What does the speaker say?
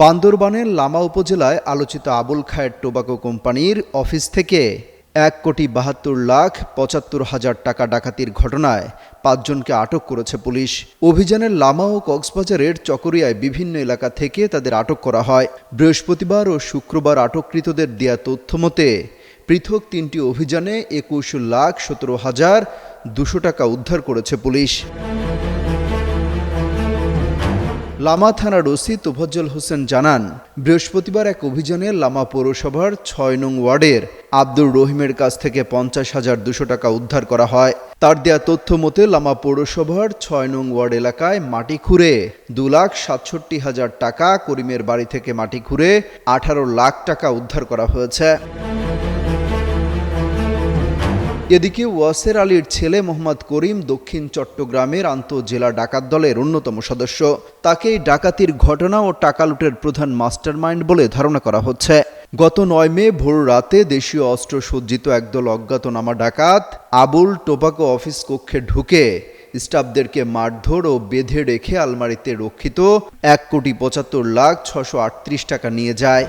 বান্দরবানের লামা উপজেলায় আলোচিত আবুল খায়ের টোবাকো কোম্পানির অফিস থেকে এক কোটি বাহাত্তর লাখ পঁচাত্তর হাজার টাকা ডাকাতির ঘটনায় পাঁচজনকে আটক করেছে পুলিশ। অভিযানের লামা ও কক্সবাজারের চকরিয়ায় বিভিন্ন এলাকা থেকে তাদের আটক করা হয়। বৃহস্পতিবার ও শুক্রবার আটককৃতদের দেয়া তথ্য মতে, পৃথক তিনটি অভিযানে একুশ লাখ সতেরো হাজার দুশো টাকা উদ্ধার করেছে পুলিশ। লামা থানার ওসি তোফাজ্জল হোসেন জানান, বৃহস্পতিবার এক অভিযানে লামা পৌরসভার ছয় নং ওয়ার্ডের আব্দুর রহিমের কাছ থেকে পঞ্চাশ হাজার দুশো টাকা উদ্ধার করা হয়। তার দেয়া তথ্য মতে, লামা পৌরসভার ছয় নং ওয়ার্ড এলাকায় মাটি খুঁড়ে দু লাখ সাতষট্টি হাজার টাকা করিমের বাড়ি থেকে মাটি খুঁড়ে আঠারো লাখ টাকা উদ্ধার করা হয়েছে। এদিকে ওয়াসের আলীর ছেলে মোহাম্মদ করিম দক্ষিণ চট্টগ্রামের আন্তঃজেলা ডাকাত দলের অন্যতম সদস্য। তাকেই ডাকাতির ঘটনা ও টাকা লুটের প্রধান মাস্টারমাইন্ড বলে ধারণা করা হচ্ছে। গত নয় মে ভোর রাতে দেশীয় অস্ত্র সজ্জিত একদল অজ্ঞাতনামা ডাকাত আবুল টোবাকো অফিস কক্ষে ঢুকে স্টাফদেরকে মারধর ও বেঁধে রেখে আলমারিতে রক্ষিত এক কোটি পঁচাত্তর লাখ ছশো টাকা নিয়ে যায়।